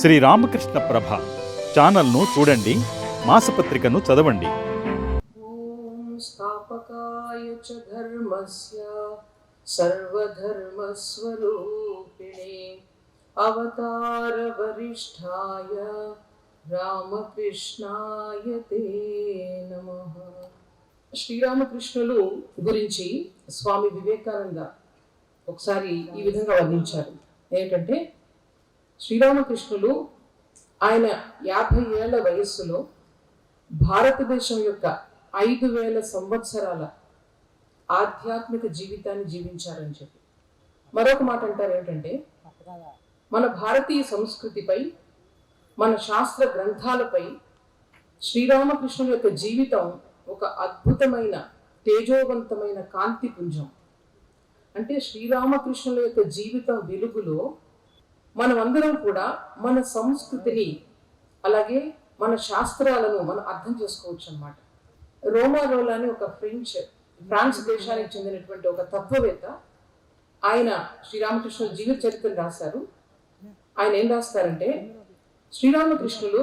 శ్రీ రామకృష్ణ ప్రభ ఛానల్ను చూడండి మాసపత్రికను చదవండి. స్థాపకాయ ధర్మస్య అవతార వరిష్ఠాయ రామకృష్ణాయ నమ. శ్రీరామకృష్ణులు గురించి స్వామి వివేకానంద ఒకసారి ఈ విధంగా వర్ణించారు. ఏంటంటే శ్రీరామకృష్ణులు ఆయన యాభై ఏళ్ళ వయస్సులో భారతదేశం యొక్క ఐదు వేల సంవత్సరాల ఆధ్యాత్మిక జీవితాన్ని జీవించారని చెప్పి. మరొక మాట అంటారు ఏంటంటే మన భారతీయ సంస్కృతిపై మన శాస్త్ర గ్రంథాలపై శ్రీరామకృష్ణుల యొక్క జీవితం ఒక అద్భుతమైన తేజోవంతమైన కాంతి పుంజం. అంటే శ్రీరామకృష్ణుల యొక్క జీవితం వెలుగులో మనం అందరం కూడా మన సంస్కృతిని అలాగే మన శాస్త్రాలను మనం అర్థం చేసుకోవచ్చు అనమాట రోమా రోలా అని ఒక ఫ్రెంచ్ ఫ్రాన్స్ దేశానికి చెందినటువంటి ఒక తత్వవేత్త ఆయన శ్రీరామకృష్ణుల జీవిత చరిత్రను రాశారు. ఆయన ఏం రాస్తారంటే శ్రీరామకృష్ణులు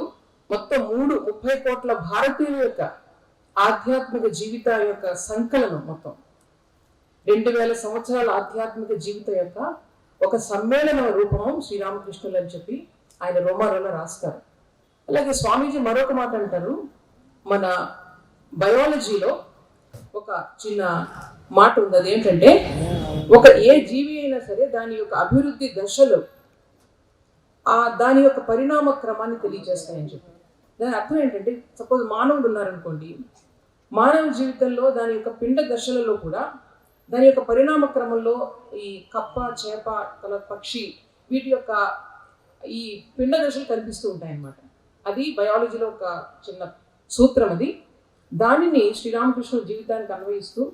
మొత్తం మూడు ముప్పై కోట్ల భారతీయుల యొక్క ఆధ్యాత్మిక జీవితాల యొక్క సంకలనం మొత్తం. రెండు వేల సంవత్సరాల ఆధ్యాత్మిక జీవితం యొక్క ఒక సమ్మేళన రూపం శ్రీరామకృష్ణులు అని చెప్పి ఆయన రోమాలలో రాస్తారు. అలాగే స్వామీజీ మరొక మాట అంటారు. మన బయాలజీలో ఒక చిన్న మాట ఉంది. అదేంటంటే ఒక ఏ జీవి అయినా సరే దాని యొక్క అభివృద్ధి దశలు ఆ దాని యొక్క పరిణామ క్రమాన్ని తెలియజేస్తాయని చెప్పి. దాని అర్థం ఏంటంటే సపోజ్ మానవుడు ఉన్నారనుకోండి మానవ జీవితంలో దాని యొక్క పిండ దశలలో కూడా దాని యొక్క పరిణామ క్రమంలో ఈ కప్ప చేప తల పక్షి వీటి యొక్క ఈ పిండ దశలు కనిపిస్తూ ఉంటాయన్నమాట. అది బయాలజీలో ఒక చిన్న సూత్రం అది. దానిని శ్రీరామకృష్ణుల జీవితానికి అన్వయిస్తూ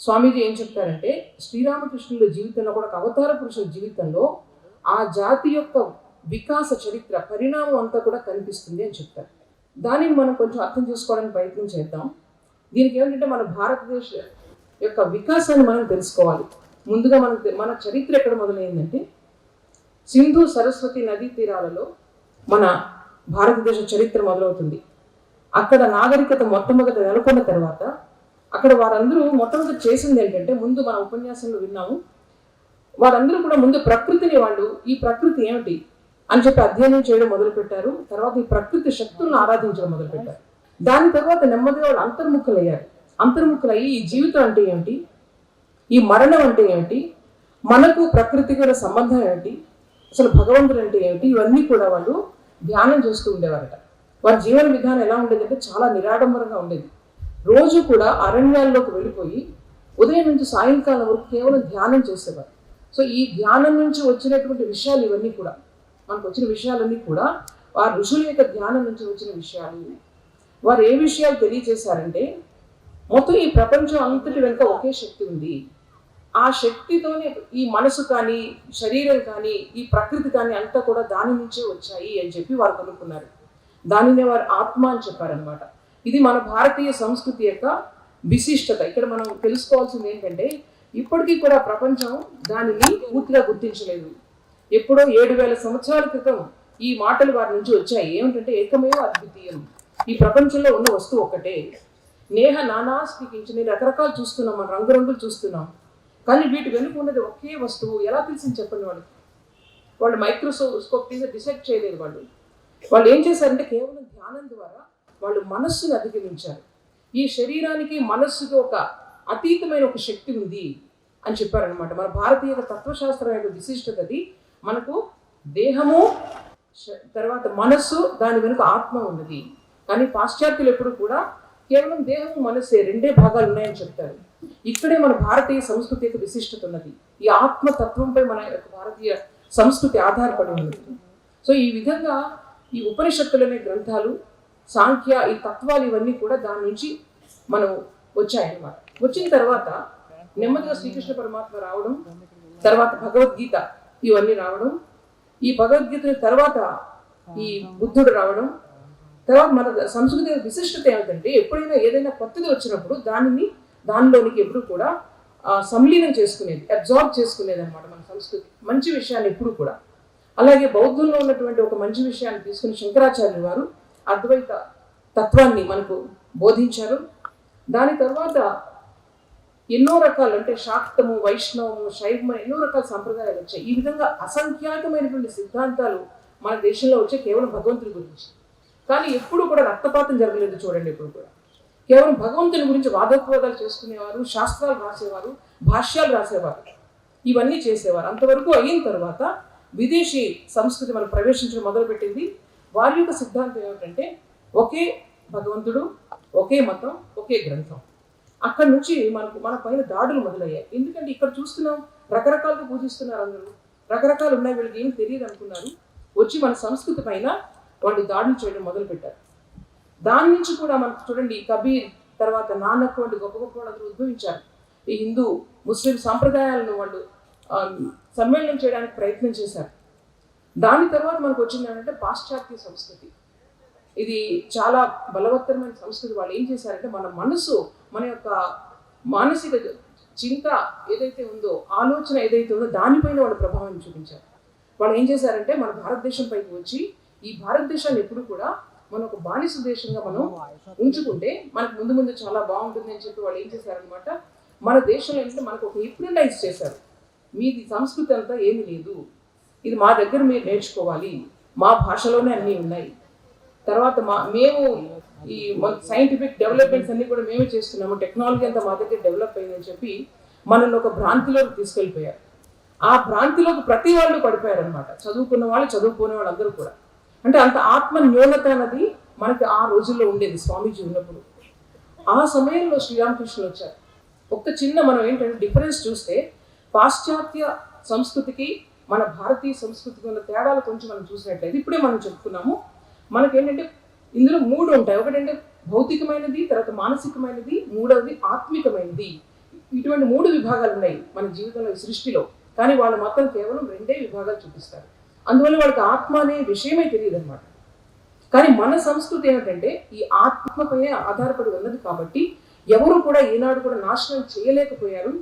స్వామీజీ ఏం చెప్తారంటే శ్రీరామకృష్ణుల జీవితంలో కూడా అవతార పురుషుల జీవితంలో ఆ జాతి యొక్క వికాస చరిత్ర పరిణామం అంతా కూడా కనిపిస్తుంది అని చెప్తారు. దానిని మనం కొంచెం అర్థం చేసుకోవడానికి ప్రయత్నం చేద్దాం. దీనికి ఏమిటంటే మన భారతదేశ యొక్క వికాసాన్ని మనం తెలుసుకోవాలి. ముందుగా మనం మన చరిత్ర ఎక్కడ మొదలైందంటే సింధు సరస్వతి నదీ తీరాలలో మన భారతదేశ చరిత్ర మొదలవుతుంది. అక్కడ నాగరికత మొట్టమొదట నెలకొన్న తర్వాత అక్కడ వారందరూ మొట్టమొదట చేసింది ఏంటంటే ముందు మన ఉపన్యాసంలో విన్నాము. వారందరూ కూడా ముందు ప్రకృతిని వాళ్ళు ఈ ప్రకృతి ఏమిటి అని చెప్పి అధ్యయనం చేయడం మొదలుపెట్టారు. తర్వాత ఈ ప్రకృతి శక్తులను ఆరాధించడం మొదలుపెట్టారు. దాని తర్వాత నెమ్మదిగా వాళ్ళు అంతర్ముఖులయ్యారు. అంతర్ముఖులయ్యి ఈ జీవితం అంటే ఏమిటి? ఈ మరణం అంటే ఏమిటి? మనకు ప్రకృతికి గల సంబంధం ఏమిటి? అసలు భగవంతుడు అంటే ఏమిటి? ఇవన్నీ కూడా వాళ్ళు ధ్యానం చేస్తూ ఉండేవారట. వారి జీవన విధానం ఎలా ఉండేదంటే చాలా నిరాడంబరంగా ఉండేది. రోజు కూడా అరణ్యాల్లోకి వెళ్ళిపోయి ఉదయం నుంచి సాయంకాలం వరకు కేవలం ధ్యానం చేసేవారు. సో ఈ ధ్యానం నుంచి వచ్చినటువంటి విషయాలు ఇవన్నీ కూడా మనకు వచ్చిన విషయాలన్నీ కూడా వారి ఋషుల యొక్క ధ్యానం నుంచి వచ్చిన విషయాలు వారు ఏ విషయాలు తెలియజేశారంటే మొత్తం ఈ ప్రపంచం అంతటి వెనుక ఒకే శక్తి ఉంది. ఆ శక్తితోనే ఈ మనసు కానీ శరీరం కానీ ఈ ప్రకృతి కానీ అంతా కూడా దాని నుంచే వచ్చాయి అని చెప్పి వారు కనుక్కున్నారు. దానినే వారు ఆత్మ అని చెప్పారనమాట ఇది మన భారతీయ సంస్కృతి యొక్క విశిష్టత. ఇక్కడ మనం తెలుసుకోవాల్సింది ఏంటంటే ఇప్పటికీ కూడా ప్రపంచం దానిని పూర్తిగా గుర్తించలేదు. ఎప్పుడో ఏడు వేల సంవత్సరాల క్రితం ఈ మాటలు వారి నుంచి వచ్చాయి. ఏమిటంటే ఏకమేవ అద్వితీయం. ఈ ప్రపంచంలో ఉన్న వస్తువు ఒక్కటే. నేహ నానాస్తికించి నేను రకరకాలు చూస్తున్నాం మనం రంగురంగులు చూస్తున్నాం. కానీ వీటి వెనుక ఉన్నది ఒకే వస్తువు. ఎలా తెలిసింది చెప్పండి వాళ్ళు? వాళ్ళు మైక్రోస్కోప్ తీసి డిసైడ్ చేయలేదు వాళ్ళు. వాళ్ళు ఏం చేశారంటే కేవలం ధ్యానం ద్వారా వాళ్ళు మనస్సును అధిగమించారు. ఈ శరీరానికి మనస్సుకి ఒక అతీతమైన ఒక శక్తి ఉంది అని చెప్పారనమాట మన భారతీయ తత్వశాస్త్రం యొక్క విశిష్టతది మనకు దేహము తర్వాత మనస్సు దాని వెనుక ఆత్మ ఉన్నది. కానీ పాశ్చాత్యులు ఎప్పుడు కూడా కేవలం దేహము మనస్సే రెండే భాగాలు ఉన్నాయని చెప్తారు. ఇక్కడే మన భారతీయ సంస్కృతి యొక్క విశిష్టత ఉన్నది. ఈ ఆత్మతత్వంపై మన యొక్క భారతీయ సంస్కృతి ఆధారపడి ఉన్నది. సో ఈ విధంగా ఈ ఉపనిషత్తులనే గ్రంథాలు సాంఖ్య ఈ తత్వాలు ఇవన్నీ కూడా దాని నుంచి మనం వచ్చాయన్నమాట. వచ్చిన తర్వాత నెమ్మదిగా శ్రీకృష్ణ పరమాత్మ రావడం తర్వాత భగవద్గీత ఇవన్నీ రావడం ఈ భగవద్గీత తర్వాత ఈ బుద్ధుడు రావడం తర్వాత మన సంస్కృతి విశిష్టత ఏమిటంటే ఎప్పుడైనా ఏదైనా కొత్తది వచ్చినప్పుడు దానిని దానిలోనికి ఎప్పుడు కూడా సంలీనం చేసుకునేది అబ్జార్బ్ చేసుకునేది అనమాట మన సంస్కృతి. మంచి విషయాన్ని ఎప్పుడు కూడా. అలాగే బౌద్ధంలో ఉన్నటువంటి ఒక మంచి విషయాన్ని తీసుకుని శంకరాచార్యులు వారు అద్వైత తత్వాన్ని మనకు బోధించారు. దాని తర్వాత ఎన్నో రకాలు అంటే శాక్తము వైష్ణవము శైవము ఎన్నో రకాల సంప్రదాయాలు వచ్చాయి. ఈ విధంగా అసంఖ్యాకమైనటువంటి సిద్ధాంతాలు మన దేశంలో వచ్చే కేవలం భగవంతుడి గురించి. కానీ ఎప్పుడు కూడా రక్తపాతం జరగలేదు చూడండి ఇప్పుడు కూడా. కేవలం భగవంతుని గురించి వాదోపవాదాలు చేసుకునేవారు శాస్త్రాలు రాసేవారు భాష్యాలు రాసేవారు. ఇవన్నీ చేసేవారు. అంతవరకు అయిన తర్వాత విదేశీ సంస్కృతి మనం ప్రవేశించడం మొదలుపెట్టింది. వారి యొక్క సిద్ధాంతం ఏమిటంటే ఒకే భగవంతుడు ఒకే మతం ఒకే గ్రంథం. అక్కడి నుంచి మనకు మన పైన దాడులు మొదలయ్యాయి. ఎందుకంటే ఇక్కడ చూస్తున్నాం రకరకాలుగా పూజిస్తున్నారు అందరూ. రకరకాలు ఉన్నాయి వీళ్ళకి ఏం తెలియదు అనుకున్నారు వచ్చి మన సంస్కృతి పైన వాళ్ళు దాడులు చేయడం మొదలుపెట్టారు. దాని నుంచి కూడా మనకు చూడండి కబీర్ తర్వాత నానక్ వంటి గొప్ప గొప్ప వాళ్ళు ఉద్భవించారు. ఈ హిందూ ముస్లిం సాంప్రదాయాలను వాళ్ళు సమ్మేళనం చేయడానికి ప్రయత్నం చేశారు. దాని తర్వాత మనకు వచ్చింది ఏంటంటే పాశ్చాత్య సంస్కృతి. ఇది చాలా బలవత్తరమైన సంస్కృతి. వాళ్ళు ఏం చేశారంటే మన మనసు మన యొక్క మానసిక చింత ఏదైతే ఉందో ఆలోచన ఏదైతే ఉందో దానిపైన వాళ్ళు ప్రభావం చూపించారు. వాళ్ళు ఏం చేశారంటే మన భారతదేశం పైకి వచ్చి ఈ భారతదేశాన్ని ఎప్పుడు కూడా మనం ఒక బానిస దేశంగా మనం ఉంచుకుంటే మనకు ముందు ముందు చాలా బాగుంటుంది అని చెప్పి వాళ్ళు ఏం చేశారనమాట మన దేశంలో ఏంటంటే మనకు ఒక హిప్నటైజ్ చేశారు. మీది సంస్కృతి అంతా ఏమీ లేదు. ఇది మా దగ్గర మీరు నేర్చుకోవాలి. మా భాషలోనే అన్నీ ఉన్నాయి. తర్వాత మా మేము ఈ సైంటిఫిక్ డెవలప్మెంట్స్ అన్ని కూడా మేమే చేస్తున్నాము. టెక్నాలజీ అంతా మా దగ్గర డెవలప్ అయిందని చెప్పి మనల్ని ఒక భ్రాంతిలోకి తీసుకెళ్ళిపోయారు. ఆ భ్రాంతిలోకి ప్రతి వాళ్ళు పడిపోయారు అనమాట చదువుకున్న వాళ్ళు చదువుకునే వాళ్ళు అందరూ కూడా. అంటే అంత ఆత్మ న్యూనత అన్నది మనకి ఆ రోజుల్లో ఉండేది స్వామీజీ ఉన్నప్పుడు. ఆ సమయంలో శ్రీరామకృష్ణులు వచ్చారు ఒక్క చిన్న మనం ఏంటంటే డిఫరెన్స్ చూస్తే పాశ్చాత్య సంస్కృతికి మన భారతీయ సంస్కృతికి ఉన్న తేడాలు కొంచెం మనం చూసినట్లయితే ఇప్పుడే మనం చెప్పుకున్నాము. మనకేంటంటే ఇందులో మూడు ఉంటాయి. ఒకటంటే భౌతికమైనది తర్వాత మానసికమైనది మూడవది ఆత్మికమైనది. ఇటువంటి మూడు విభాగాలు ఉన్నాయి మన జీవితంలో సృష్టిలో. కానీ వాళ్ళు మాత్రం కేవలం రెండే విభాగాలు చూపిస్తారు. అందువల్ల వాళ్ళకి ఆత్మ అనే విషయమే తెలియదు అనమాట కానీ మన సంస్కృతి ఏమిటంటే ఈ ఆత్మపై ఆధారపడి ఉన్నది కాబట్టి ఎవరు కూడా ఈనాడు కూడా నాశనం చేయలేకపోయారు.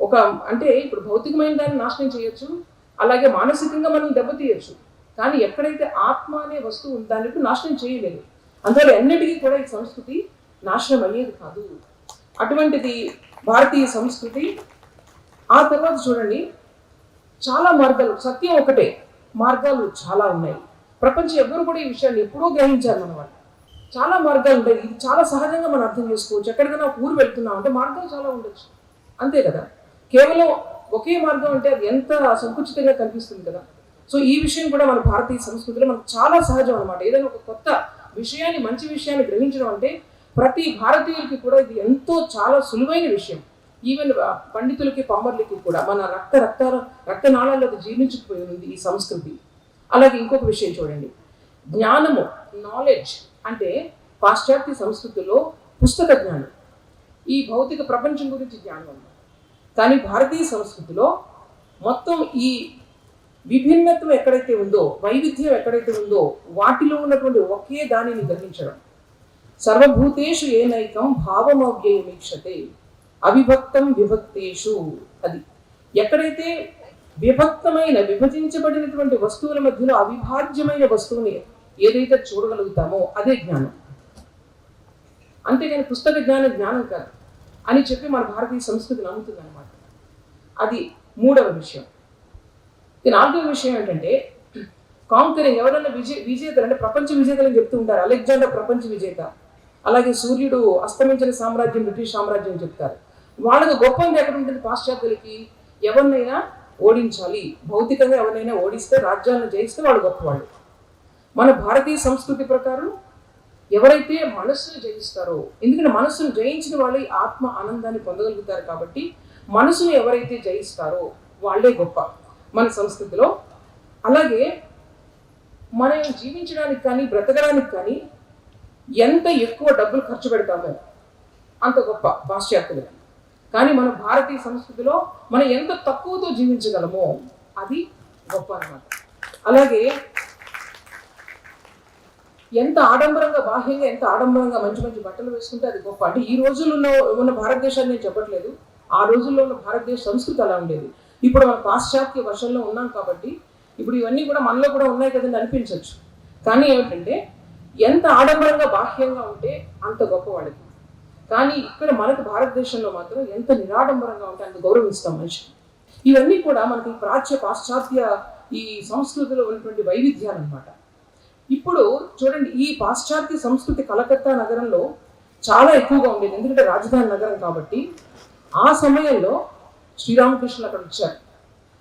ఒక అంటే ఇప్పుడు భౌతికమైన దాన్ని నాశనం చేయొచ్చు అలాగే మానసికంగా మనం దెబ్బతీయచ్చు. కానీ ఎక్కడైతే ఆత్మ అనే వస్తువు ఉందో నాశనం చేయలేదు. అందువల్ల ఎన్నటికీ కూడా ఈ సంస్కృతి నాశనం అయ్యేది కాదు. అటువంటిది భారతీయ సంస్కృతి. ఆ తర్వాత చూడండి చాలా మార్గాలు. సత్యం ఒకటే. మార్గాలు చాలా ఉన్నాయి. ప్రపంచం ఎవరు కూడా ఈ విషయాన్ని ఎప్పుడో గ్రహించారు మన వాళ్ళు చాలా మార్గాలు ఉంటాయి. ఇది చాలా సహజంగా మనం అర్థం చేసుకోవచ్చు. ఎక్కడికైనా ఊరు వెళ్తున్నాం అంటే మార్గాలు చాలా ఉండొచ్చు. అంతే కదా? కేవలం ఒకే మార్గం అంటే అది ఎంత సంకుచితంగా కనిపిస్తుంది కదా? సో ఈ విషయం కూడా మన భారతీయ సంస్కృతిలో మనకు చాలా సహజం అనమాట ఏదైనా ఒక కొత్త విషయాన్ని మంచి విషయాన్ని గ్రహించడం అంటే ప్రతి భారతీయులకి కూడా ఇది ఎంతో చాలా సులువైన విషయం. ఈవెన్ uh, పండితులకి పంబర్లకి కూడా మన రక్త రక్త రక్తనాళాలకు జీర్ణించుకుపోయి ఉంది ఈ సంస్కృతి. అలాగే ఇంకొక విషయం చూడండి. జ్ఞానము నాలెడ్జ్ అంటే పాశ్చాత్య సంస్కృతిలో పుస్తక జ్ఞానం. ఈ భౌతిక ప్రపంచం గురించి జ్ఞానం ఉంది. కానీ భారతీయ సంస్కృతిలో మొత్తం ఈ విభిన్నత్వం ఎక్కడైతే ఉందో వైవిధ్యం ఎక్కడైతే ఉందో వాటిలో ఉన్నటువంటి ఒకే దానిని గ్రహించడం. సర్వభూతేషు ఏనైకం భావమవ్యయమీక్షతే. అవిభక్తం విభక్తేషు అది. ఎక్కడైతే విభక్తమైన విభజించబడినటువంటి వస్తువుల మధ్యలో అవిభాజ్యమైన వస్తువుని ఏదైతే చూడగలుగుతామో అదే జ్ఞానం. అంతేగాని పుస్తక జ్ఞానం జ్ఞానం కాదు. అని చెప్పి మన భారతీయ సంస్కృతి నమ్ముతుంది అనమాట అది మూడవ విషయం. ఇక నాలుగవ విషయం ఏంటంటే కాంకరింగ్ ఎవరైనా విజయ విజేతలు అంటే ప్రపంచ విజేతలు చెప్తూ ఉంటారు. అలెగ్జాండర్ ప్రపంచ విజేత. అలాగే సూర్యుడు అస్తమించిన సామ్రాజ్యం బ్రిటిష్ సామ్రాజ్యం చెప్తారు. వాళ్ళకి గొప్ప ఎక్కడ ఉంటుంది పాశ్చాత్యులకి ఎవరినైనా ఓడించాలి. భౌతికంగా ఎవరినైనా ఓడిస్తే రాజ్యాలను జయిస్తే వాళ్ళు గొప్పవాళ్ళు. మన భారతీయ సంస్కృతి ప్రకారం ఎవరైతే మనస్సును జయిస్తారో ఎందుకంటే మనస్సును జయించిన వాళ్ళు ఆత్మ ఆనందాన్ని పొందగలుగుతారు కాబట్టి మనసును ఎవరైతే జయిస్తారో వాళ్ళే గొప్ప మన సంస్కృతిలో. అలాగే మనం జీవించడానికి కానీ బ్రతకడానికి కానీ ఎంత ఎక్కువ డబ్బులు ఖర్చు పెడతామో అంత గొప్ప పాశ్చాత్యులకి కానీ మన భారతీయ సంస్కృతిలో మనం ఎంత తక్కువతో జీవించగలమో అది గొప్ప అన్నమాట. అలాగే ఎంత ఆడంబరంగా బాహ్యంగా ఎంత ఆడంబరంగా మంచి మంచి బట్టలు వేసుకుంటే అది గొప్ప. అంటే ఈ రోజుల్లో ఉన్న ఉన్న భారతదేశాన్ని నేను చెప్పట్లేదు. ఆ రోజుల్లో ఉన్న భారతదేశ సంస్కృతి అలా ఉండేది. ఇప్పుడు మన పాశ్చాత్య వర్షంలో ఉన్నాం కాబట్టి ఇప్పుడు ఇవన్నీ కూడా మనలో కూడా ఉన్నాయి కదండి అనిపించవచ్చు కానీ ఏమిటంటే ఎంత ఆడంబరంగా బాహ్యంగా ఉంటే అంత గొప్పవాడికి కానీ ఇక్కడ మనకు భారతదేశంలో మాత్రం ఎంత నిరాడంబరంగా ఉంటే అంత గౌరవిస్తాం మనిషి ఇవన్నీ కూడా మనకి ప్రాచ్య పాశ్చాత్య ఈ సంస్కృతిలో ఉన్నటువంటి వైవిధ్యాలు అనమాట ఇప్పుడు చూడండి ఈ పాశ్చాత్య సంస్కృతి కలకత్తా నగరంలో చాలా ఎక్కువగా ఉండేది. ఎందుకంటే రాజధాని నగరం కాబట్టి ఆ సమయంలో శ్రీరామకృష్ణులు అక్కడ వచ్చారు.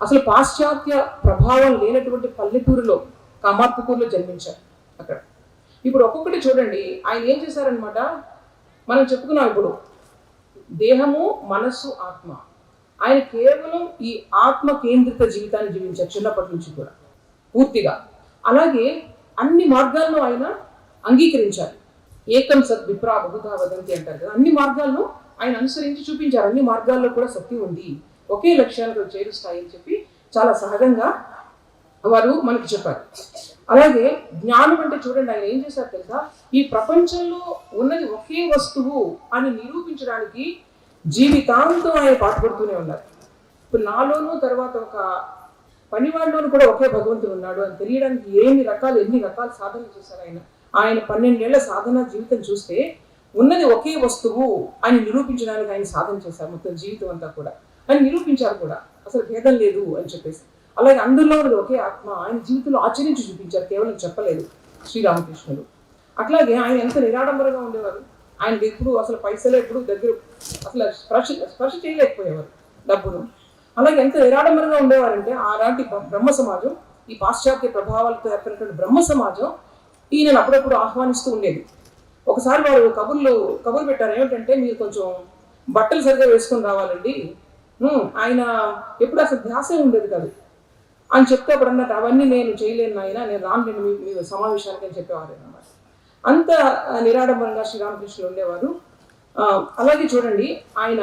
అసలు పాశ్చాత్య ప్రభావం లేనటువంటి పల్లెటూరులో కామాత్మకూరులో జన్మించారు అక్కడ. ఇప్పుడు ఒక్కొక్కటి చూడండి ఆయన ఏం చేశారనమాట మనం చెప్పుకున్నాం ఇప్పుడు దేహము మనస్సు ఆత్మ. ఆయన కేవలం ఈ ఆత్మ కేంద్రిత జీవితాన్ని జీవించారు చిన్నప్పటి నుంచి కూడా పూర్తిగా. అలాగే అన్ని మార్గాల్లో ఆయన అంగీకరించారు. ఏకం సత్ విప్రా బహుధా వదంతి అంటారు కదా అన్ని మార్గాల్లో ఆయన అనుసరించి చూపించారు. అన్ని మార్గాల్లో కూడా సత్యం ఉంది. ఒకే లక్ష్యాలకు చేరుస్తాయి అని చెప్పి చాలా సహజంగా వారు మనకి చెప్పారు. అలాగే జ్ఞానం అంటే చూడండి ఆయన ఏం చేశారు తెలుసా? ఈ ప్రపంచంలో ఉన్నది ఒకే వస్తువు అని నిరూపించడానికి జీవితాంతం ఆయన పాటుపడుతూనే ఉన్నారు. ఇప్పుడు నాలోనూ తర్వాత ఒక పనివాడిలోనూ కూడా ఒకే భగవంతుడు ఉన్నాడు అని తెలియడానికి ఎన్ని రకాలు ఎన్ని రకాల సాధనలు చేశారు ఆయన. ఆయన పన్నెండేళ్ళ సాధన జీవితం చూస్తే ఉన్నది ఒకే వస్తువు అని నిరూపించడానికి ఆయన సాధన చేశారు మొత్తం జీవితం అంతా కూడా. అని నిరూపించారు కూడా. అసలు భేదం లేదు అని చెప్పేసి. అలాగే అందులో ఉన్నది ఒకే ఆత్మ. ఆయన జీవితంలో ఆచరించి చూపించారు కేవలం చెప్పలేదు శ్రీరామకృష్ణుడు. అట్లాగే ఆయన ఎంత నిరాడంబరంగా ఉండేవారు. ఆయన ఎప్పుడు అసలు పైసలు ఎప్పుడు దగ్గర అసలు స్పర్శ స్పర్శ చేయలేకపోయేవారు డబ్బును. అలాగే ఎంత నిరాడంబరంగా ఉండేవారంటే ఆనాటి బ్రహ్మ సమాజం ఈ పాశ్చాత్య ప్రభావాలతో ఏర్పడినటువంటి బ్రహ్మ సమాజం ఈయనను అప్పుడప్పుడు ఆహ్వానిస్తూ ఉండేది. ఒకసారి వారు కబుర్లు కబుర్లు పెట్టారు ఏమిటంటే మీరు కొంచెం బట్టలు సరిగ్గా వేసుకొని రావాలండి. ఆయన ఎప్పుడు అసలు ధ్యాసే ఉండేది కాదు. అని చెప్తే అప్పుడు అన్నట్టు అవన్నీ నేను చేయలేను నాయన నేను రాను మీ మీ సమావేశానికి అని చెప్పేవారు అన్నమాట అంత నిరాడంబరంగా శ్రీరామకృష్ణులు ఉండేవారు. అలాగే చూడండి ఆయన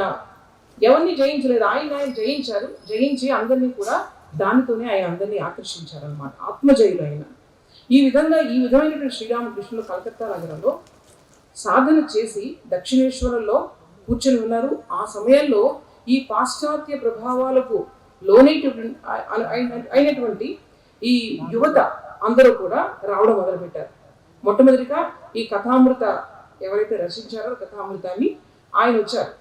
ఎవరిని జయించలేదు ఆయన ఆయన జయించారు జయించి అందరినీ కూడా దానితోనే ఆయన అందరినీ ఆకర్షించారు అనమాట ఆత్మజయులు ఆయన. ఈ విధంగా ఈ విధమైనటువంటి శ్రీరామకృష్ణులు కలకత్తా నగరంలో సాధన చేసి దక్షిణేశ్వరంలో కూర్చొని ఉన్నారు. ఆ సమయంలో ఈ పాశ్చాత్య ప్రభావాలకు లోనైనటువంటి అయినటువంటి ఈ యువత అందరూ కూడా రావడం మొదలుపెట్టారు. మొట్టమొదటిగా ఈ కథామృత ఎవరైతే రచించారో కథామృతాన్ని ఆయన వచ్చారు.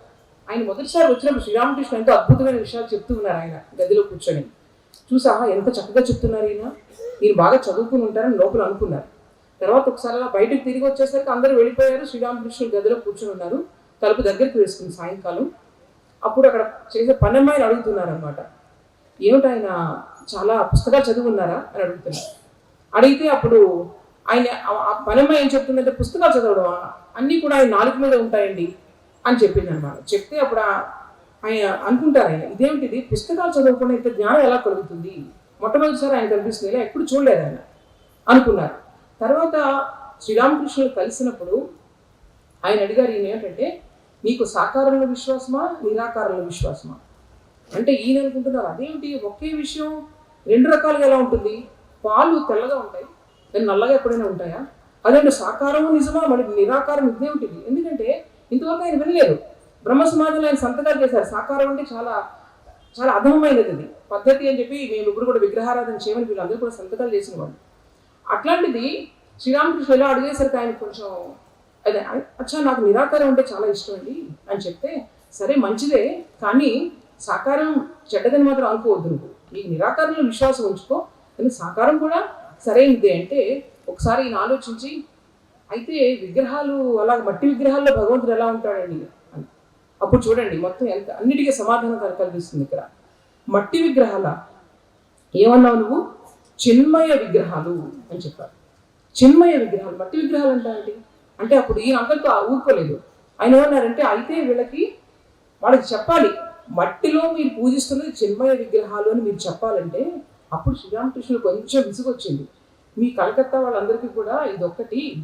ఆయన మొదటిసారి వచ్చినప్పుడు శ్రీరామకృష్ణ ఎంతో అద్భుతమైన విషయాలు చెప్తూ ఉన్నారు ఆయన గదిలో కూర్చొని. చూసా ఎంత చక్కగా చెప్తున్నారు ఈయన? ఈయన బాగా చదువుకుని ఉంటారని లోపల అనుకున్నారు. తర్వాత ఒకసారి అలా బయటకు తిరిగి వచ్చేసరికి అందరూ వెళ్ళిపోయారు. శ్రీరామకృష్ణుడు గదిలో కూర్చొని ఉన్నారు. తలుపు దగ్గరికి వేసుకుంది సాయంకాలం. అప్పుడు అక్కడ చేసే పని అమ్మాయిని అడుగుతున్నారు అనమాట ఏమిటి ఆయన చాలా పుస్తకాలు చదివి ఉన్నారా అని అడుగుతున్నారు అడిగితే అప్పుడు ఆయన ఆ- ఏం చెప్తుందంటే పుస్తకాలు చదవడం అన్నీ కూడా ఆయన నాలుగు మీద ఉంటాయండి అని చెప్పింది అనమాట చెప్తే అప్పుడు ఆయన అనుకుంటారు ఆయన ఇదేమిటిది? పుస్తకాలు చదవకుండా ఇంత జ్ఞానం ఎలా కలుగుతుంది? మొట్టమొదటిసారి ఆయన కనిపిస్తుంది ఇలా ఎప్పుడు చూడలేదు ఆయన అనుకున్నారు. తర్వాత శ్రీరామకృష్ణులు కలిసినప్పుడు ఆయన అడిగారు ఈయన ఏంటంటే నీకు సాకారంలో విశ్వాసమా? నిరాకారంలో విశ్వాసమా? అంటే ఈయన అనుకుంటున్నారు అదేమిటి ఒకే విషయం రెండు రకాలుగా ఎలా ఉంటుంది? పాలు తెల్లగా ఉంటాయి కానీ నల్లగా ఎప్పుడైనా ఉంటాయా? అదేంటి సాకారము నిజమా? మరి నిరాకారం ఇదేమిటిది ఎందుకంటే ఇంతవరకు ఆయన వినలేదు. బ్రహ్మ సమాజంలో ఆయన సంతకాలు చేశారు. సాకారం అంటే చాలా చాలా అధమమైనది అది పద్ధతి అని చెప్పి మేము ఇప్పుడు కూడా విగ్రహారాధన చేయమని వీళ్ళందరూ కూడా సంతకాలు చేసిన వాళ్ళు అట్లాంటిది శ్రీరామకృష్ణ ఎలా అడిగేసరికి ఆయన కొంచెం అదే అచ్చా నాకు నిరాకారం అంటే చాలా ఇష్టం అండి అని చెప్తే సరే మంచిదే కానీ సాకారం చెడ్డదని మాత్రం అనుకోవద్దు నువ్వు. నీకు నిరాకారంలో విశ్వాసం ఉంచుకో. కానీ సాకారం కూడా సరైనదే అంటే ఒకసారి ఈయన ఆలోచించి అయితే విగ్రహాలు అలా మట్టి విగ్రహాల్లో భగవంతుడు ఎలా ఉంటాడండి? అని. అప్పుడు చూడండి మొత్తం ఎంత అన్నిటికీ సమాధానం కల్పిస్తుంది ఇక్కడ. మట్టి విగ్రహాల ఏమన్నావు నువ్వు? చిన్మయ విగ్రహాలు అని చెప్పారు. చిన్మయ విగ్రహాలు మట్టి విగ్రహాలు అంటారండి. అంటే అప్పుడు ఈయన అంతటితో ఊరుకోలేదు. ఆయన ఏమన్నారంటే అయితే వీళ్ళకి వాళ్ళకి చెప్పాలి. మట్టిలో మీరు పూజిస్తున్నది చిన్మయ విగ్రహాలు అని మీరు చెప్పాలంటే అప్పుడు శ్రీరామకృష్ణుడు కొంచెం విసుగొచ్చింది. మీ కలకత్తా వాళ్ళందరికీ కూడా ఇదొక్కటి.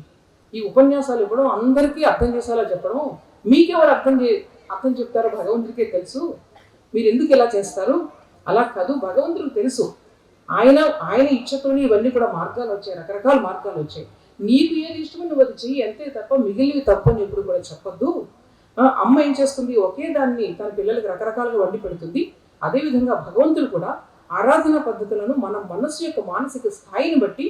ఈ ఉపన్యాసాలు ఇవ్వడం అందరికీ అర్థం చేసేలా చెప్పడం. మీకెవరు అర్థం చే అర్థం చెప్తారో భగవంతుడికే తెలుసు. మీరు ఎందుకు ఇలా చేస్తారు? అలా కాదు భగవంతుడికి తెలుసు. ఆయన ఆయన ఇచ్చతోనే ఇవన్నీ కూడా మార్గాలు వచ్చాయి రకరకాల మార్గాలు వచ్చాయి. నీకు ఏది ఇష్టమో నువ్వు అది చెయ్యి అంతే తప్ప మిగిలినవి తప్పని ఎప్పుడు కూడా చెప్పొద్దు. అమ్మ ఏం చేస్తుంది? ఒకే దాన్ని తన పిల్లలకు రకరకాలుగా వండి పెడుతుంది. అదేవిధంగా భగవంతుడు కూడా ఆరాధన పద్ధతులను మన మనస్సు యొక్క మానసిక స్థాయిని బట్టి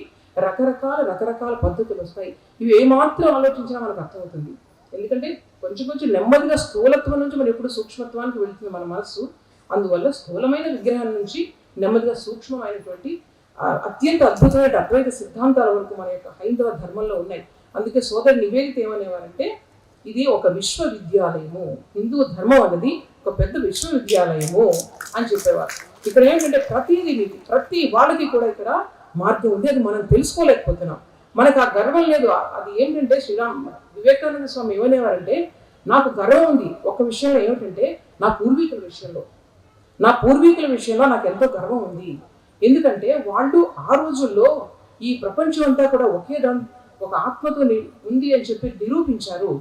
రకరకాల రకరకాల పద్ధతులు వస్తాయి. ఇవి ఏమాత్రం ఆలోచించినా మనకు అర్థమవుతుంది. ఎందుకంటే కొంచెం కొంచెం నెమ్మదిగా స్థూలత్వం నుంచి మనం ఎప్పుడు సూక్ష్మత్వానికి వెళుతుంది మన మనస్సు. అందువల్ల స్థూలమైన విగ్రహం నుంచి నెమ్మదిగా సూక్ష్మమైనటువంటి అత్యంత అద్భుతమైన అద్వైత సిద్ధాంతాల వరకు మన యొక్క హైందవ ధర్మంలో ఉన్నాయి. అందుకే సోదరి నివేదిత ఏమనేవారంటే ఇది ఒక విశ్వవిద్యాలయము. హిందూ ధర్మం అనేది ఒక పెద్ద విశ్వవిద్యాలయము అని చెప్పేవారు. ఇక్కడ ఏంటంటే ప్రతిదీ మీకు ప్రతి వాళ్ళకి కూడా ఇక్కడ మార్గం ఉంది. అది మనం తెలుసుకోలేకపోతున్నాం. మనకు ఆ గర్వం లేదు. అది ఏంటంటే శ్రీరామ్ వివేకానంద స్వామి ఏమనేవారంటే నాకు గర్వం ఉంది. ఒక విషయంలో ఏమిటంటే నా పూర్వీకుల విషయంలో. నా పూర్వీకుల విషయంలో నాకు ఎంతో గర్వం ఉంది. ఎందుకంటే వాళ్ళు ఆ రోజుల్లో ఈ ప్రపంచం అంతా కూడా ఒకే దాని ఒక ఆత్మతో ఉంది అని చెప్పి నిరూపించారు.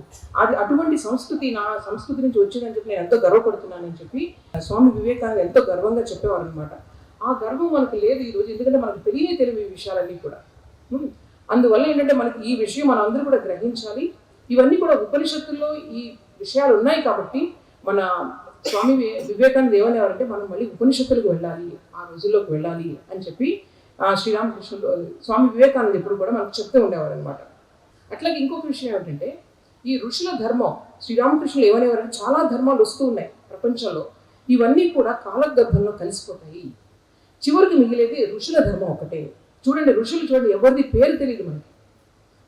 అది అటువంటి సంస్కృతి నా సంస్కృతి నుంచి వచ్చిందని చెప్పి నేను ఎంతో గర్వపడుతున్నానని చెప్పి స్వామి వివేకానంద ఎంతో గర్వంగా చెప్పేవారు అనమాట ఆ గర్వం మనకు లేదు ఈ రోజు ఎందుకంటే మనకు తెలియని తెలివి విషయాలన్నీ కూడా. అందువల్ల ఏంటంటే మనకి ఈ విషయం మనం అందరూ కూడా గ్రహించాలి. ఇవన్నీ కూడా ఉపనిషత్తుల్లో ఈ విషయాలు ఉన్నాయి కాబట్టి మన స్వామి వివేకానంద ఏమనేవారంటే మనం మళ్ళీ ఉపనిషత్తులకు వెళ్ళాలి ఆ రోజుల్లోకి వెళ్ళాలి అని చెప్పి ఆ, స్వామి వివేకానంద ఎప్పుడు కూడా మనకు చెప్తూ ఉండేవారు అనమాట అట్లాగే ఇంకొక విషయం ఏంటంటే ఈ ఋషుల ధర్మం శ్రీరామకృష్ణులు ఏమనేవారంటే చాలా ధర్మాలు వస్తూ ఉన్నాయి ప్రపంచంలో. ఇవన్నీ కూడా కాలగర్భంలో కలిసిపోతాయి. చివరికి మిగిలేది ఋషుల ధర్మం ఒకటే. చూడండి ఋషులు చూడండి ఎవరిది పేరు తెలియదు మనకి.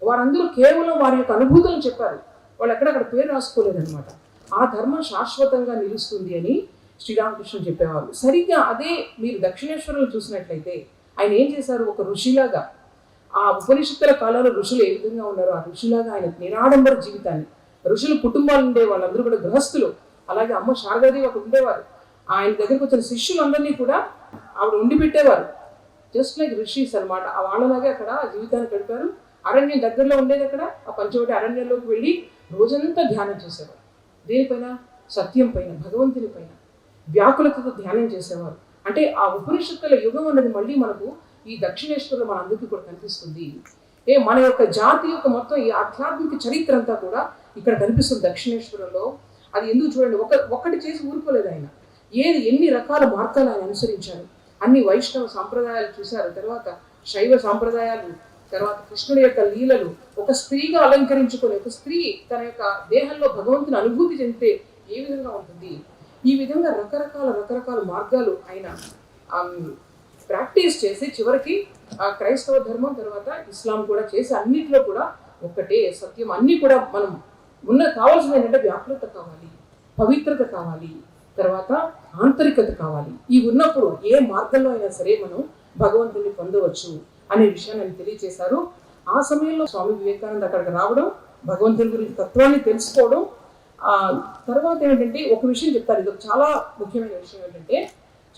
వారందరూ కేవలం వారి యొక్క అనుభూతులను చెప్పారు. వాళ్ళు ఎక్కడక్కడ పేరు రాసుకోలేదనమాట ఆ ధర్మం శాశ్వతంగా నిలుస్తుంది అని శ్రీరామకృష్ణుడు చెప్పేవారు సరిగ్గా అదే మీరు దక్షిణేశ్వరులు చూసినట్లయితే ఆయన ఏం చేశారు? ఒక ఋషిలాగా ఆ ఉపనిషత్తుల కాలంలో ఋషులు ఏ విధంగా ఉన్నారో ఆ ఋషిలాగా ఆయన నిరాడంబర జీవితాన్ని ఋషులు కుటుంబాలు ఉండే వాళ్ళందరూ కూడా గృహస్థులు. అలాగే అమ్మ శారదాదేవి ఒక ఉండేవారు. ఆయన దగ్గరికి వచ్చిన శిష్యులందరినీ కూడా ఆవిడ ఉండి పెట్టేవారు. జస్ట్ లైక్ ఋషిస్ అనమాట ఆ వాళ్ళలాగే అక్కడ ఆ జీవితాన్ని గడిపారు. అరణ్యం దగ్గరలో ఉండేది అక్కడ. ఆ పంచవటి అరణ్యంలోకి వెళ్ళి రోజంతా ధ్యానం చేసేవారు. దేనిపైన? సత్యం పైన భగవంతుని పైన. వ్యాకులతతో ధ్యానం చేసేవారు. అంటే ఆ ఉపనిషత్తుల యుగం అన్నది మళ్ళీ మనకు ఈ దక్షిణేశ్వరులు మన అందరికీ కూడా కనిపిస్తుంది. ఏ మన యొక్క జాతి యొక్క మొత్తం ఈ ఆధ్యాత్మిక చరిత్ర అంతా కూడా ఇక్కడ కనిపిస్తుంది దక్షిణేశ్వరంలో అది ఎందుకు చూడండి ఒక ఒక్కటి చేసి ఊరుకోలేదు ఆయన. ఏది ఎన్ని రకాల మార్గాలు ఆయన అనుసరించారు. అన్ని వైష్ణవ సాంప్రదాయాలు చూశారు. తర్వాత శైవ సాంప్రదాయాలు తర్వాత కృష్ణుడి యొక్క లీలలు. ఒక స్త్రీగా అలంకరించుకొని ఒక స్త్రీ తన యొక్క దేహంలో భగవంతుని అనుభూతి చెందితే ఏ విధంగా ఉంటుంది? ఈ విధంగా రకరకాల రకరకాల మార్గాలు ఆయన ప్రాక్టీస్ చేసి చివరికి ఆ క్రైస్తవ ధర్మం తర్వాత ఇస్లాం కూడా చేసి అన్నిట్లో కూడా ఒక్కటే సత్యం. అన్నీ కూడా మనం ఉన్న కావాల్సిన ఏంటంటే వ్యాకులత కావాలి పవిత్రత కావాలి తర్వాత ఆంతరికత కావాలి. ఇవి ఉన్నప్పుడు ఏ మార్గంలో అయినా సరే మనం భగవంతుని పొందవచ్చు అనే విషయాన్ని ఆయన తెలియజేశారు ఆ సమయంలో స్వామి వివేకానంద అక్కడికి రావడం భగవంతుని గురించి తత్వాన్ని తెలుసుకోవడం తర్వాత ఏంటంటే ఒక విషయం చెప్తారు. ఇది చాలా ముఖ్యమైన విషయం ఏంటంటే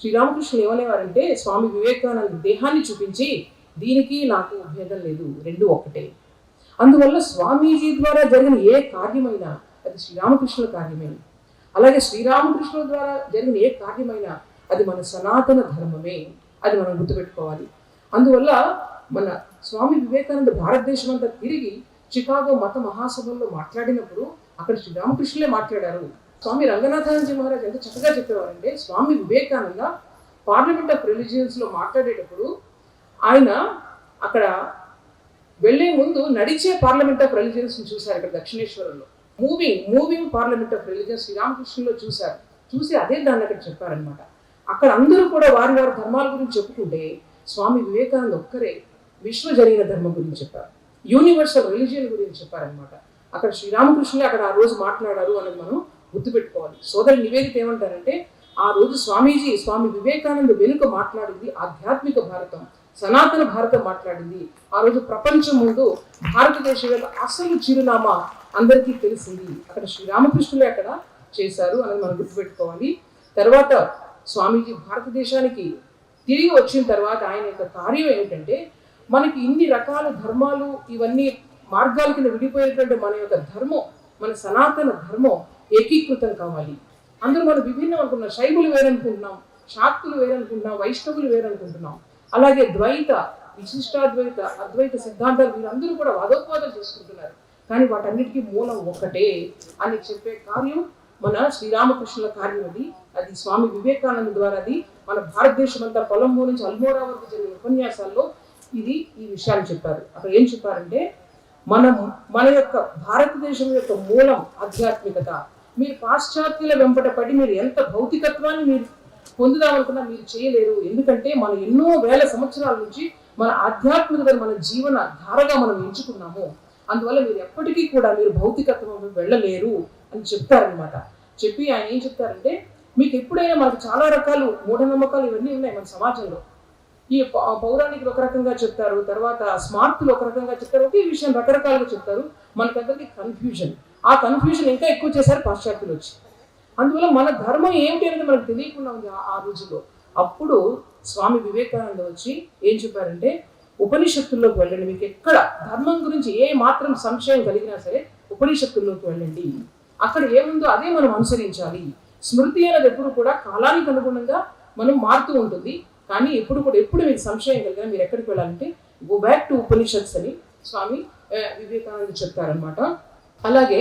శ్రీరామకృష్ణులు ఏమనేవారంటే స్వామి వివేకానంద దేహాన్ని చూపించి దీనికి నాకు భేదం లేదు రెండు ఒకటే అందువల్ల స్వామీజీ ద్వారా జరిగిన ఏ కార్యమైనా అది శ్రీరామకృష్ణుల కార్యమే. అలాగే శ్రీరామకృష్ణుల ద్వారా జరిగిన ఏ కార్యమైనా అది మన సనాతన ధర్మమే అది మనం గుర్తుపెట్టుకోవాలి. అందువల్ల మన స్వామి వివేకానంద భారతదేశం అంతా తిరిగి చికాగో మత మహాసభల్లో మాట్లాడినప్పుడు అక్కడ శ్రీరామకృష్ణులే మాట్లాడారు. స్వామి రంగనాథానంజీ మహారాజ్ ఎంత చక్కగా చెప్పేవారంటే స్వామి వివేకానంద పార్లమెంట్ ఆఫ్ రిలీజియన్స్లో మాట్లాడేటప్పుడు ఆయన అక్కడ వెళ్ళే ముందు నడిచే పార్లమెంట్ ఆఫ్ రిలీజియన్స్ చూశారు ఇక్కడ దక్షిణేశ్వరంలో. Moving moving parliament of religions శ్రీరామకృష్ణులో చూశారు. చూసి అదే దాన్ని అక్కడ చెప్పారనమాట అక్కడ అందరూ కూడా వారి వారి ధర్మాల గురించి చెప్పుకుంటే స్వామి వివేకానంద ఒక్కరే విశ్వ జరిగిన ధర్మం గురించి చెప్పారు. యూనివర్సల్ రిలీజియన్ గురించి చెప్పారనమాట అక్కడ శ్రీరామకృష్ణులే అక్కడ ఆ రోజు మాట్లాడారు అనేది మనం గుర్తుపెట్టుకోవాలి. సోదరి నివేదిక ఏమంటారంటే ఆ రోజు స్వామీజీ స్వామి వివేకానంద వెనుక మాట్లాడింది ఆధ్యాత్మిక భారతం సనాతన భారతం మాట్లాడింది. ఆ రోజు ప్రపంచం ముందు భారతదేశం యొక్క అసలు చిరునామా అందరికీ తెలిసింది. అక్కడ శ్రీరామకృష్ణులే అక్కడ చేశారు అనేది మనం గుర్తుపెట్టుకోవాలి. తర్వాత స్వామీజీ భారతదేశానికి తిరిగి వచ్చిన తర్వాత ఆయన యొక్క కార్యం ఏమిటంటే మనకి ఇన్ని రకాల ధర్మాలు ఇవన్నీ మార్గాల కింద విడిపోయేటువంటి మన యొక్క ధర్మం మన సనాతన ధర్మం ఏకీకృతం కావాలి. అందరూ మనం విభిన్నం అనుకుంటున్నాం. శైవులు వేరనుకుంటున్నాం. శాక్తులు వేరనుకుంటున్నాం. వైష్ణవులు వేరనుకుంటున్నాం. అలాగే ద్వైత విశిష్టాద్వైత అద్వైత సిద్ధాంతాలు వీరందరూ కూడా వాదోపవాదాలు చేసుకుంటున్నారు. కానీ వాటన్నిటికీ మూలం ఒక్కటే అని చెప్పే కార్యం మన శ్రీరామకృష్ణుల కార్యం అది. అది స్వామి వివేకానంద ద్వారా అది. మన భారతదేశం అంతా కొలంబో నుంచి అల్మోరా వరకు జరిగిన ఉపన్యాసాల్లో ఇది ఈ విషయాన్ని చెప్పారు. అక్కడ ఏం చెప్పారంటే మనం మన యొక్క భారతదేశం యొక్క మూలం ఆధ్యాత్మికత. మీరు పాశ్చాత్యుల వెంపట పడి మీరు ఎంత భౌతికత్వాన్ని మీరు పొందుదామనుకున్నా మీరు చేయలేరు. ఎందుకంటే మనం ఎన్నో వేల సంవత్సరాల నుంచి మన ఆధ్యాత్మికతను మన జీవన ధారగా మనం ఎంచుకున్నాము. అందువల్ల మీరు ఎప్పటికీ కూడా మీరు భౌతికత్వం వెళ్ళలేరు అని చెప్తారనమాట చెప్పి ఆయన ఏం చెప్తారంటే మీకు ఎప్పుడైనా మనకు చాలా రకాలు మూఢనమ్మకాలు ఇవన్నీ ఉన్నాయి మన సమాజంలో. ఈ పౌరాణికులు ఒక రకంగా చెప్తారు తర్వాత స్మార్తులు ఒక రకంగా చెప్తారు ఒకే విషయం రకరకాలుగా చెప్తారు. మనకందరికీ కన్ఫ్యూజన్ ఆ కన్ఫ్యూజన్ ఇంకా ఎక్కువ చేశారు పాశ్చాత్యులు వచ్చి. అందువల్ల మన ధర్మం ఏమిటి అనేది మనకు తెలియకుండా ఉంది ఆ- ఆ రోజుల్లో. అప్పుడు స్వామి వివేకానంద వచ్చి ఏం చెప్పారంటే ఉపనిషత్తుల్లోకి వెళ్ళండి. మీకు ఎక్కడ ధర్మం గురించి ఏ మాత్రం సంశయం కలిగినా సరే ఉపనిషత్తుల్లోకి వెళ్ళండి. అక్కడ ఏముందో అదే మనం అనుసరించాలి. స్మృతి అనేది ఎప్పుడు కూడా కాలానికి అనుగుణంగా మనం మారుతూ ఉంటుంది. కానీ ఎప్పుడు కూడా ఎప్పుడు మీకు సంశయం కలిగినా మీరు ఎక్కడికి వెళ్ళాలంటే గో బ్యాక్ టు ఉపనిషత్స్ అని స్వామి వివేకానంద చెప్తారనమాట అలాగే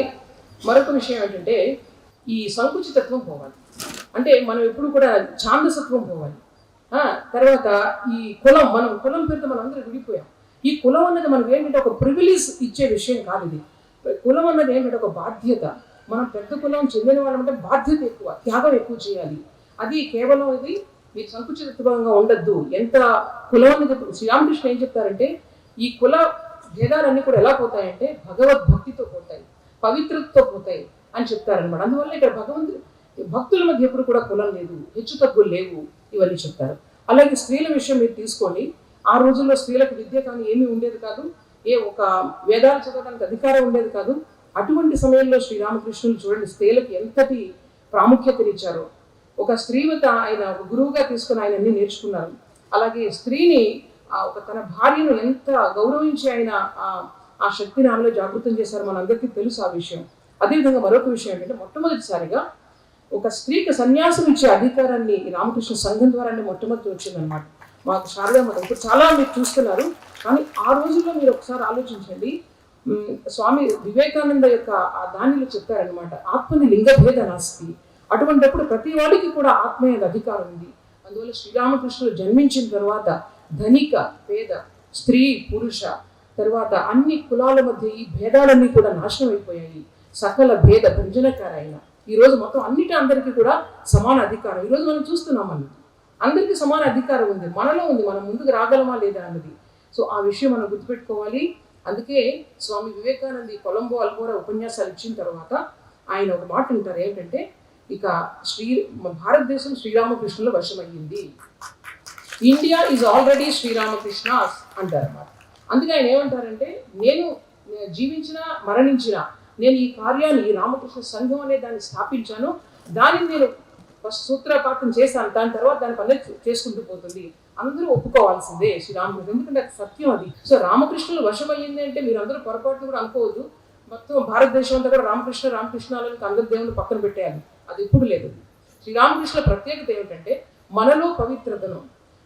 మరొక విషయం ఏంటంటే ఈ సంకుచితత్వం పోవాలి. అంటే మనం ఎప్పుడు కూడా ఛాందసత్వం పోవాలి. తర్వాత ఈ కులం మనం కులం పేరుతో మనం అందరూ విడిపోయాం. ఈ కులం అన్నది మనకు ఏంటంటే ఒక ప్రివిలేజ్ ఇచ్చే విషయం కాదు ఇది. కులం అన్నది ఏంటంటే ఒక బాధ్యత. మనం పెద్ద కులం చెందిన వాళ్ళంటే బాధ్యత ఎక్కువ త్యాగం ఎక్కువ చేయాలి. అది కేవలం ఇది మీరు సంకుచితత్వంగా ఉండద్దు. ఎంత కులం శ్రీరామకృష్ణ ఏం చెప్తారంటే ఈ కుల భేదాలన్నీ కూడా ఎలా పోతాయంటే భగవద్భక్తితో పోతాయి పవిత్రతతో పోతాయి అని చెప్తారనమాట అందువల్ల ఇక్కడ భగవంతుడు భక్తుల మధ్య ఎప్పుడు కూడా కులం లేదు హెచ్చు తగ్గులు లేవు ఇవన్నీ చెప్తారు. అలాగే స్త్రీల విషయం మీరు తీసుకోండి. ఆ రోజుల్లో స్త్రీలకు విద్య కానీ ఏమీ ఉండేది కాదు. ఏ ఒక వేదాలు చదవడానికి అధికారం ఉండేది కాదు. అటువంటి సమయంలో శ్రీరామకృష్ణులు చూడండి స్త్రీలకు ఎంతటి ప్రాముఖ్యతనిచ్చారో. ఒక స్త్రీవత ఆయన ఒక గురువుగా తీసుకుని ఆయన అన్ని నేర్చుకున్నారు. అలాగే స్త్రీని ఆ ఒక తన భార్యను ఎంత గౌరవించి ఆయన ఆ- శక్తి శక్తిని ఆమెలో జాగృతం చేశారు మనందరికీ తెలుసు ఆ విషయం. అదేవిధంగా మరొక విషయం ఏంటంటే మొట్టమొదటిసారిగా ఒక స్త్రీకి సన్యాసం ఇచ్చే అధికారాన్ని రామకృష్ణ సంఘం ద్వారానే మొట్టమొదటి వచ్చిందనమాట మాకు శారదా మతం ఇప్పుడు చాలా మీరు చూస్తున్నారు. కానీ ఆ రోజుల్లో మీరు ఒకసారి ఆలోచించండి. స్వామి వివేకానంద యొక్క ఆ దానిలో చెప్తారనమాట ఆత్మని లింగభేద నాస్తి. అటువంటిప్పుడు ప్రతి వాడికి కూడా ఆత్మ మీద అధికారం ఉంది. అందువల్ల శ్రీరామకృష్ణుడు జన్మించిన తర్వాత ధనిక పేద స్త్రీ పురుష తర్వాత అన్ని కులాల మధ్య ఈ భేదాలన్నీ కూడా నాశనం అయిపోయాయి. సకల భేద భంజనకారైన ఈరోజు ఈ రోజు మొత్తం అన్నిటి అందరికీ కూడా సమాన అధికారం. ఈ రోజు మనం చూస్తున్నాం మనం అందరికీ సమాన అధికారం ఉంది. మనలో ఉంది. మనం ముందుకు రాగలమా లేదా అన్నది. సో ఆ విషయం మనం గుర్తుపెట్టుకోవాలి. అందుకే స్వామి వివేకానంద కొలంబో అల్బోరా ఉపన్యాసాలు ఇచ్చిన తర్వాత ఆయన ఒక మాట ఉంటారు ఏంటంటే ఇక శ్రీ భారతదేశం శ్రీరామకృష్ణుల వశమయ్యింది. ఇండియా ఈజ్ ఆల్రెడీ శ్రీరామకృష్ణ అంటారు అన్నమాట అందుకే ఆయన ఏమంటారంటే నేను జీవించిన మరణించిన నేను ఈ కార్యాన్ని ఈ రామకృష్ణ సంఘం అనే దాన్ని స్థాపించాను దానిని నేను ఫస్ట్ సూత్రపాతం చేశాను దాని తర్వాత దాని పని చేసుకుంటూ పోతుంది. అందరూ ఒప్పుకోవాల్సిందే శ్రీరామకృష్ణ ఎందుకంటే సత్యం అది. సో రామకృష్ణులు వశమయ్యింది అంటే మీరు అందరూ పొరపాటును కూడా అనుకోవద్దు. మొత్తం భారతదేశం అంతా కూడా రామకృష్ణ రామకృష్ణ అని అందరి దేవుని పక్కన పెట్టేయాలి. అది ఎప్పుడు లేదు. శ్రీరామకృష్ణ ప్రత్యేకత ఏమిటంటే మనలో పవిత్రతను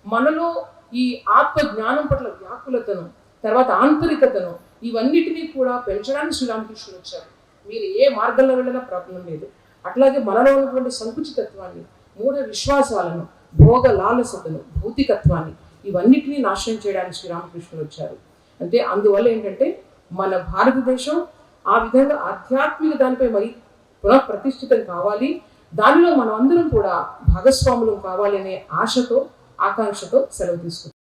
మనలో ఈ ఆత్మ జ్ఞానం పట్ల వ్యాకులతను తర్వాత ఆంతరికతను ఇవన్నిటినీ కూడా పెంచడానికి శ్రీరామకృష్ణుడు వచ్చారు మీరు ఏ మార్గంలో వెళ్ళినా ప్రాబ్లం లేదు. అట్లాగే మనలో ఉన్నటువంటి సంకుచితత్వాన్ని మూఢ విశ్వాసాలను భోగ లాలసతను భౌతికత్వాన్ని ఇవన్నిటినీ నాశనం చేయడానికి శ్రీరామకృష్ణుడు వచ్చారు అంటే అందువల్ల ఏంటంటే మన భారతదేశం ఆ విధంగా ఆధ్యాత్మిక దానిపై మరి పునఃప్రతిష్ఠితం కావాలి. దానిలో మనం అందరం కూడా భాగస్వాములు కావాలనే ఆశతో ఆకాంక్షతో సెలవు తీసుకుంటాం